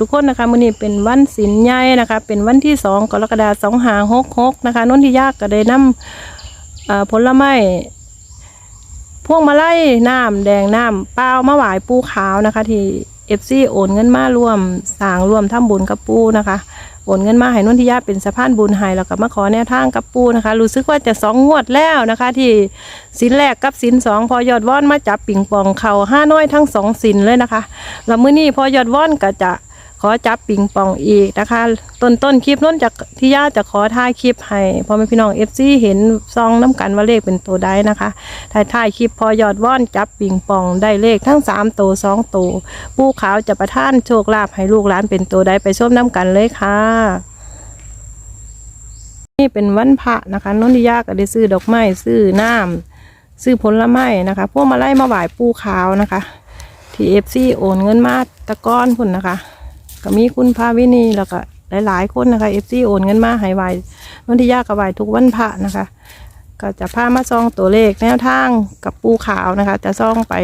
ทุกคนนะคะมื้อนี้เป็นวันศีลใหญ่นะคะ เป็นวันที่สองกรกฎาคม2566นะคะนนทิยากก็ได้นำเอ่อผลไม้พวงมาลัยน้ำแดงน้ำเปล่ามาหว้ปูขาวนะคะ ที่ FC โอนเงินมาร่วมสางร่วมทำบุญกับปูนะคะโอนเงินมาให้นนทิยาเป็นสะพานบุญให้แล้วก็มาขอแนวทางกับปูนะคะ รู้สึกว่าจะสองงวดแล้วนะคะ ที่สินแรกกับสินสองพอยอดว่อนมาจับปิงปองเขาห้าน้อยทั้งสองสินเลยนะคะแล้วมื้อนี้พอยอดว่อนก็จะ อจับปิงปองอีกนะคะ ต้นต้นคลิปน้นจากที่ย่าจะขอถ่ายคลิปให้พ่อแม่พี่น้องเอฟซีเห็นซองน้ำกันว่าเลขเป็นตัวใดนะคะถ่ายถ่ายคลิปพอยอดว่อนจับปิงปองได้เลขทั้งสามตัวสองตัวปูขาวจะประท่านโชคลาภให้ลูกหลานเป็นตัวใดไปชมน้ำกันเลยค่ะนี่เป็นวันพระนะคะนนทิยาก็ได้ซื้อดอกไม้ซื้อน้ำซื้อผลไม้นะคะ พวกมาไล่มาไหว้ปูขาวนะคะที่เอฟซีโอนเงินมาตะก้อนพุ่นนะคะ ก็มีคุณพาวินีแล้วก็หลายๆคนนะคะเอฟซีโอนเงินมาให้ไวนนทิยาก็ไวทุกวันพระนะคะ ก็จะพามาซองตัวเลขแนวทางกับปูขาวนะคะ จะซองไป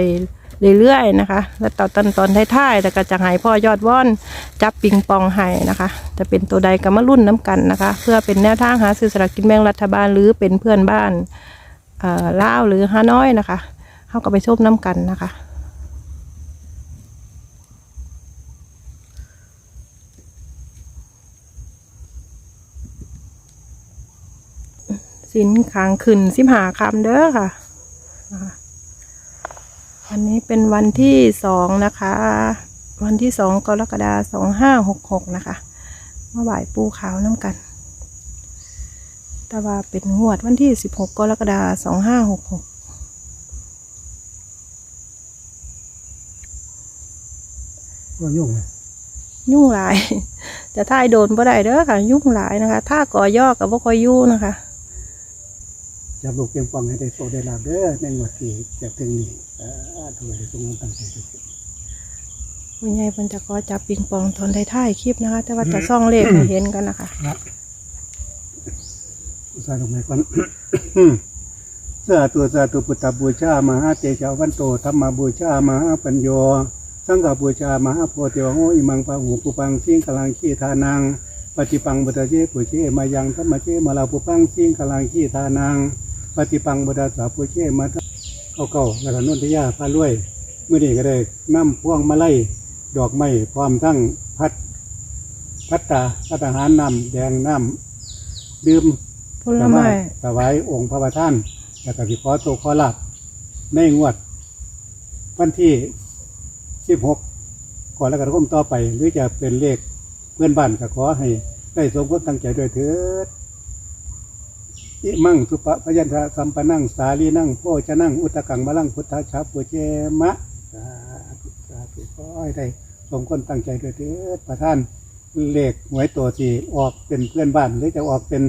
เรื่อยๆนะคะ แล้วตอตอนตอนท้ายๆแต่ก็จะให้พ่อยอดว่อนจับปิงปองให้นะคะ จะเป็นตัวใดก็มารุ่นน้ำกันนะคะ เพื่อเป็นแนวทางหาซื้อสลากกินแบ่งรัฐบาลหรือเป็นเพื่อนบ้านเอ่อลาหรือฮาน้อยนะคะเขาก็ไปชมน้ำกันนะคะ สินค้างขึ้นสิบหาคำเด้อค่ะนะคะวันนี้เป็นวันที่สองนะคะ วันที่สองกรกฎาสองห้าหกหกนะคะมาไหว้ปูขาวน้ำกัน แต่ว่าเป็นงวดวันที่สิบหกกรกฎาสองห้าหกหกก็ยุ่งเลยยุ่งหลาย จะท่ายโดนบ่ได้เด้อค่ะ ยุ่งหลายนะคะ ถ้าก่อย่อกับบ่ค่อยยุ่งนะคะ จับลูกเพียงปองให้ได้โซได้ลาบเด้อในงวดที่จะถึงนี้อ่าถูกได้สมงตั้งใจด้วยคุณยายเพิ่นจะขอจับปิงปองตอนท้ายๆคลิปนะคะ แต่ว่าจะซ่องเลขให้เห็นกันนะคะนะอุตส่าห์ลงไปก่อนสาธุสาธุพุทธบูชา มหาเตชะวันโตธรรมบูชา มหาปัญโยสังฆบูชา มหาโพธิวโหอิมังปะหูปุปังสิงกลังขีทานังปฏิปังบุตรเจปุเชมายังธรรมเจมาลาปุปังสิงกลังขีทานัง ปฏิปังบุตรสาปุเชมาทะเก่าๆแล้วก็นนทยาพาลุยเมื่อนี้ก็ได้นํพวงมาไล่ดอกไม้พร้อมทั้งพัดพัตตาพัตหารน้ำแดงน้ำดื่มผลไม้ถวายองค์พระประธานแล้วก็สิขอโตวขอลาบในงวด วันที่สิบหกก่อนแล้วก็คมต่อไป หรือจะเป็นเลขเพื่อนบ้านก็ขอให้ได้สมความตั้งใจด้วยเถิด อิมั่งสุปะพยัญชนะสัมปนั่งสาลีนั่งโพชนั่งอุตตะกังมะลังพุทธชาปุเจมะสาธุสาธุขอให้ได้สมความตั้งใจด้วยเถิดประธานเลขหวยตัวที่ออกเป็นเพื่อนบ้านหรือจะออกเป็น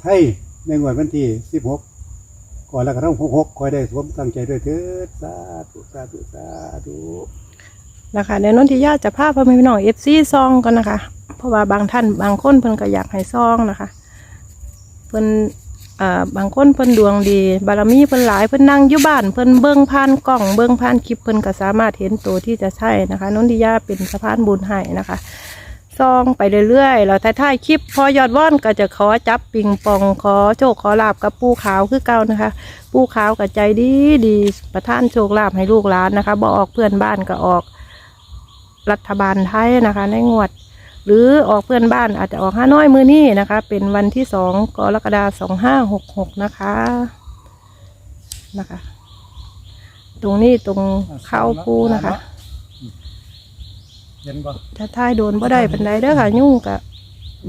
ไทยในงวดวันที่สิบหกก่อนแล้วก็ต้องหกหกคอยได้สมตั้งใจด้วยเถิดสาธุสาธุสาธุนะคะเดี๋ยวนนทิยาจะพาพ่อแม่พี่น้องเอฟซีซองกันนะคะ เพราะว่าบางท่านบางคนเพิ่นก็อยากให้ซองนะคะ เพิ่นอ่าบางคนเพิ่นดวงดี บารมีเพิ่นหลายเพิ่นนั่งอยู่บ้านเพิ่นเบิ่งผ่านกล้องเบิ่งผ่านคลิปเพิ่นก็สามารถเห็นตัวที่จะใช่นะคะนนทิยาเป็นสะพานบุญให้นะคะซองไปเรื่อยๆ แล้วท้ายๆคลิปพอยอดว่อนก็จะขอจับปิงปองขอโชคขอลาบกับปูขาวคือเก่านะคะ ปูขาวกับใจดีดีประท่านโชคลาภให้ลูกหลานนะคะบอออกเพื่อนบ้านก็ออก รัฐบาลไทยนะคะ ในงวด หรือออกเพื่อนบ้านอาจจะออกห้าน้อยมือนี้นะคะ เป็นวันที่สองกรกฎาสองห้าหกหกนะคะนะคะ ตรงนี้ตรงเข้าปูนะคะเย็นบ่ถ้าท่ายโดนบ่ได้เป็นไรเด้อค่ะ ยุ่งกับ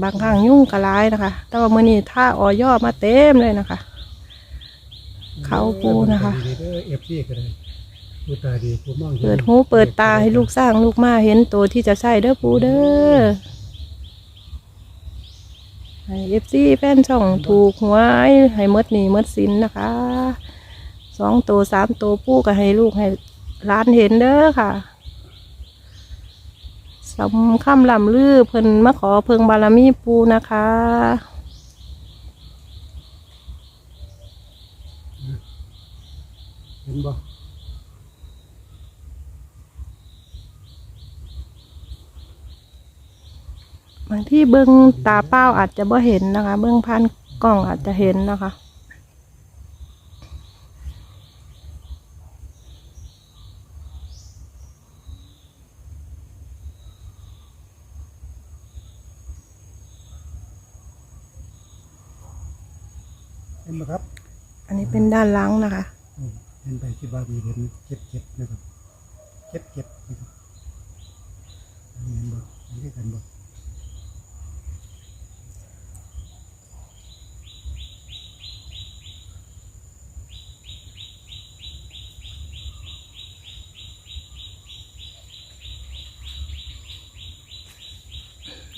บางครั้งยุ่งกับร้ายนะคะ แต่ว่ามื้อนี้ท่าออย่อมาเต็มเลยนะคะ เข้าปูนะคะเอฟซีก็ได้ ปูตาดีปูมองห็นเปิดหูเปิดตาให้ลูกสร้างลูกมาเห็นตัวที่จะใส่เด้อปูเด้อให้เอฟซีแฟนช่องถูกหวยให้หมดหนี้หมดสินนะคะสองตัวสามตัวปูก็ให้ลูกให้ร้านเห็นเด้อค่ะสำคำลำลือเพิ่นมาขอเพิงบารมีปูนะคะ เห็นบ่างที่เบิ้งตาเป้าอาจจะบ่เห็นนะคะ เบิ้งพันกล้องอาจจะเห็นนะคะ เห็นไหมครับ อันนี้เป็นด้านหลังนะคะ อืมเห็นไปที่บ้านมีเห็นเจ็ดเจ็ดนะครับเจ็ดเจ็ดนะครับอันนี้เห็นบ่เห็นด้วยกันบ่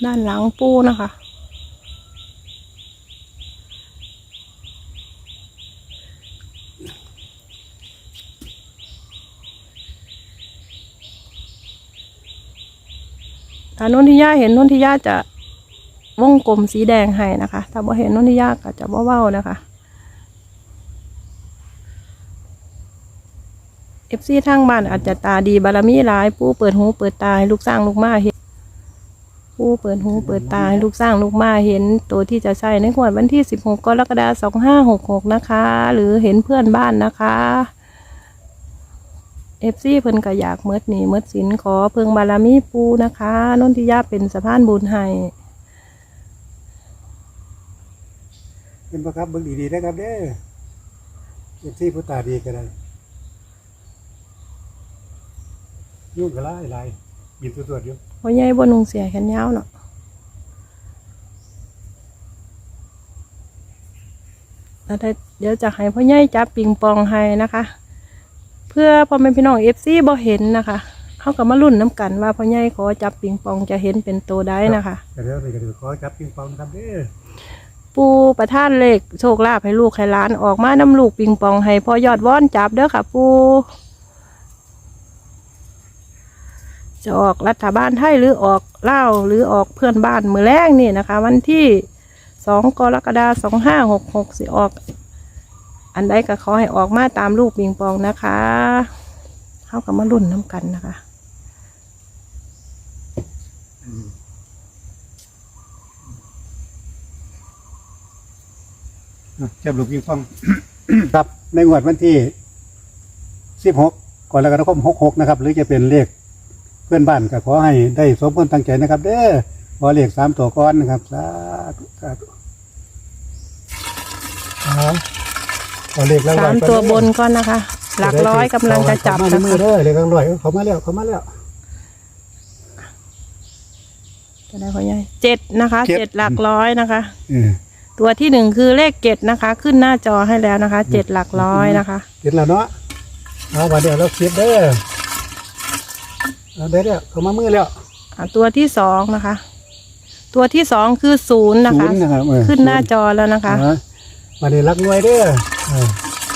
ด้านหลังปูนะคะ ถ้านนทิยาเห็นนนทิยาจะวงกลมสีแดงให้นะคะ ถ้าบ่เห็นนนทิยาก็จะบ่เว้านะคะเอฟซีทางบ้านอาจจะตาดีบารมีหลาย ปูเปิดหูเปิดตาให้ลูกสร้างลูกมาเห็น ปูเปิดหูเปิดตาให้ลูกสร้างลูกมาเห็นตัวที่จะใช้ในงวดวันที่ 16 กรกฎาคม 2566 นะคะ หรือเห็นเพื่อนบ้านนะคะเอฟซีเพิ่นก็อยากเมดหนีเมดสินขอเพิงบารมีปูนะคะนนทิยาเป็นสะพานบุญให้เห็นประครับเบิ่งดีๆนะครับเด้อเจ็บซี่ผู้ตาดีก็ได้ยุ่งกับไล่ไล่ บินตัวตัวๆอยู่พ่อใหญ่บ่นุงเสียแขนยาวเนาะแล้วถ้าเดี๋ยวจะให้พ่อใหญ่จับปิงปองให้นะคะ เพื่อพ่อแม่พี่น้องเอฟซีบ่เห็นนะคะเขาก็มาลุ้นน้ำกันว่าพ่อใหญ่ขอจับปิงปองจะเห็นเป็นตัวได้นะคะ แต่เดี๋ยวไปกันเดี๋ยวขอจับปิงปองนะครับเด้อปูประท่านเลขโชคลาภให้ลูกให้หล้านออกมาน้ำลูกปิงปองให้พ่อยอดว่อนจับเด้อค่ะปู จะออกรัฐบาลไทยหรือออกเล่าหรือออกเพื่อนบ้านมือแรกนี่นะคะ วันที่สองกรกฎาสองห้าหกหกสิออก อันใดก็ขอให้ออกมาตามลูกปิงปองนะคะเข้าก็มารุ่นน้ำกันนะคะอะจับลูกปิงปองครับในงวดวันที่สิบหกกรกฎาคมหกหกนะครับ หรือจะเป็นเลข เพื่อนบ้านก็ขอให้ได้สมควรตั้งใจนะครับ เด้อขอเลขสามตัวก้อนนะครับสาธุสาธุเอาขอเลขรางสาวัลมก่อนตัวเด้อบนก็นะคะ หลักร้อยกำลังจะจับเขามาในนะมือคะเด้อเลขรางร้อยเขามาแล้วเขามาแล้ว จะได้พ่อใหญ่เจ็ดนะคะเจ็ด เจ็ดหลักร้อยนะคะ เออตัวที่หนึ่งคือเลขเจ็ดนะคะ ขึ้นหน้าจอให้แล้วนะคะเจ็ดหลักร้อยนะคะ เห็นแล้วเนาะเอาวันเดียวเราเก็บเด้อ เอาได้แล้วเขามามือแล้ว อะตัวที่สองนะคะ ตัวที่สองคือศูนย์นะคะ ศูย์นะครับเออขึ้นหน้าจอแล้วนะคะ อ่าวันนี้รักหน่วยเด้อเออ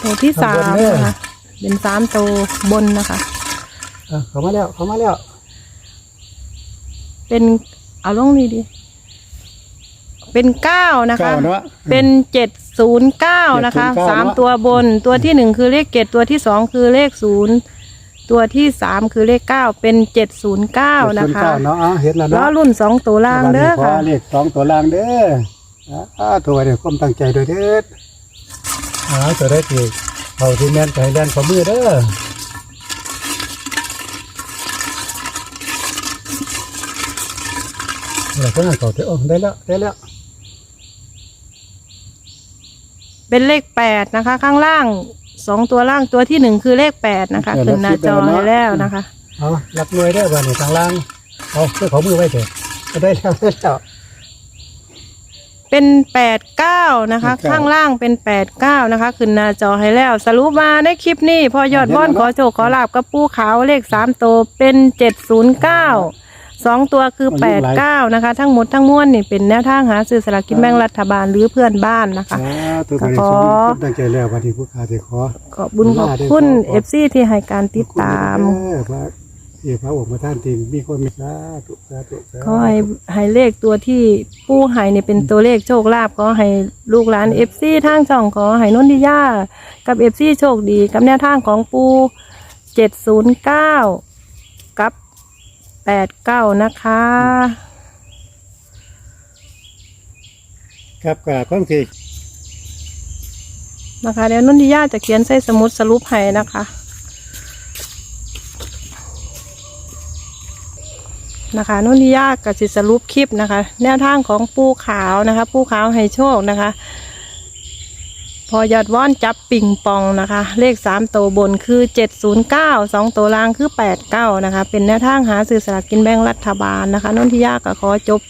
ตัวที่สามข้างบนเนี่ยนะคะ เป็นสามตัวบนนะคะ เอาเขามาแล้วเขามาแล้วเป็นเอาลงดีดีเป็นเก้านะคะ เก้าเนาะ เป็นเจ็ดศูนย์เก้านะคะ709 สามเนอะตัวบนตัวที่หนึ่งคือเลขเจ็ดตัวที่สองคือเลขศูนย์ ตัวที่สามคือเลขเก้าเป็นเจ็ดศูนย์เก้านะคะเก้าเนาะเอาเห็นแล้วล้อเนาะรุ่นสองตัวล่างเด้อวันนี้ขค่ะเลขสองตัวล่างเด้ออ่าตัวเดียวความตั้งใจโดยเด็ดอ่าตัวได้ทีเขาที่แม่นใจแล่นขอมือเด้อเดี๋ยวเพิ่งเขาเถอะโอ้ได้แล้วได้แล้วเป็นเลขแปดนะคะ ข้างล่าง สองตัวล่างตัวที่หนึ่งคือเลขแปดนะคะขึ้นหน้าจอให้แล้วนะคะเอารักหน่วยได้อวันนี้ทางล่างเอาเพื่อขอมือไว้เถอะก็ได้แล้วได้แล้วเป็นแปดเก้านะคะ89ข้างล่างเป็นแปดเก้านะคะ ขึ้นหน้าจอให้แล้ว สรุปมาในคลิปนี้พอยอดว่อนขอโชคขอลาบกับปูขาวเลขสามตัวเป็นเจ็ดศูนย์เก้า สองตัวคือแปดเก้านะคะ ทั้งหมดทั้งมวลนี่เป็นแนวทางหาซื้อสลากกินแบ่งรัฐบาลหรือเพื่อนบ้านนะคะอ่าตัวก็นี้ขสอมตั้งใจแล้ววันนี้ผู้ค้าจะขอขอบบุญขอบคุณเอฟซีที่ให้การติดตามขอบคุณเด้อพระที่พระองค์พระท่านจริงมีคนมีสาธุสาธุสาธุก็ให้ให้เลขตัวที่ปู้ให้เนี่ยเป็นตัวเลขโชคลาภก็ให้ลูกหลานเอฟซีทางช่องขอให้นนทิยากับเอฟซีโชคดี กับแนวทางของปูเจ็ดศูนย์เก้ากับ แปดเก้านะคะ ครับก็คงสินะคะเดี๋ยวนุ่นทิยาจะเขียนใส่สมุดสรุปให้นะคะ นะคะนุ่นทิยากับสิสรุปคลิปนะคะ แนวทางของปูขาวนะคะ ปูขาวให้โชคนะคะ พอยอดว่อนจับปิ่งปองนะคะ เลขสามตัวบนคือเจ็ดศูนย์เก้าสองตัวล่างคือแปดเก้านะคะ เป็นแนวทางหาสื่อสลากกินแบ่งรัฐบาลนะคะนนทิยาก็ขอจบ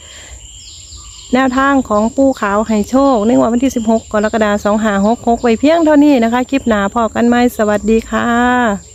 แนวทางของปูขาวให้โชคในวันที่ 16 กรกฎาคม2566ไว้เพียงเท่านี้นะคะ คลิปหน้าพอกันไหมสวัสดีค่ะ